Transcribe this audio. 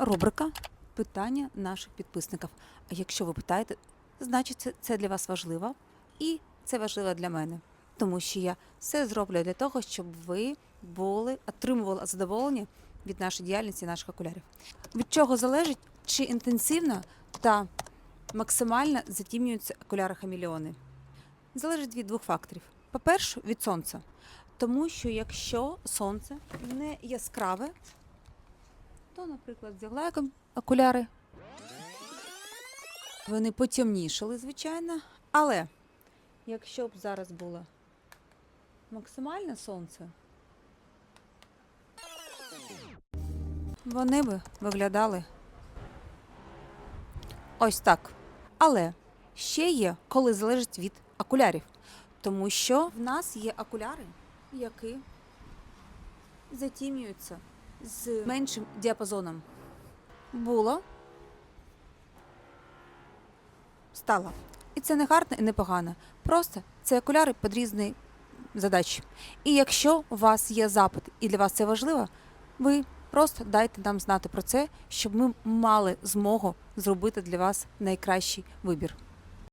Рубрика питання наших підписників. А якщо ви питаєте, значить це, для вас важливо, і це важливо для мене, тому що я все зроблю для того, щоб ви були отримували задоволення від нашої діяльності, наших окулярів. Від чого залежить, чи інтенсивно та максимально затімнюються окуляри хамілеони? Залежить від двох факторів. По-перше, від сонця. Тому що якщо сонце не яскраве, то, наприклад, взяла я окуляри. Вони потемнішали, звичайно. Але якщо б зараз було максимальне сонце, вони би виглядали ось так. Але ще є, коли залежить від окулярів. Тому що в нас є окуляри, які затім'юються з меншим діапазоном. Було. Стало. І це не гарно і не погано. Просто це окуляри під різні задачі. І якщо у вас є запит і для вас це важливо, ви просто дайте нам знати про це, щоб ми мали змогу зробити для вас найкращий вибір.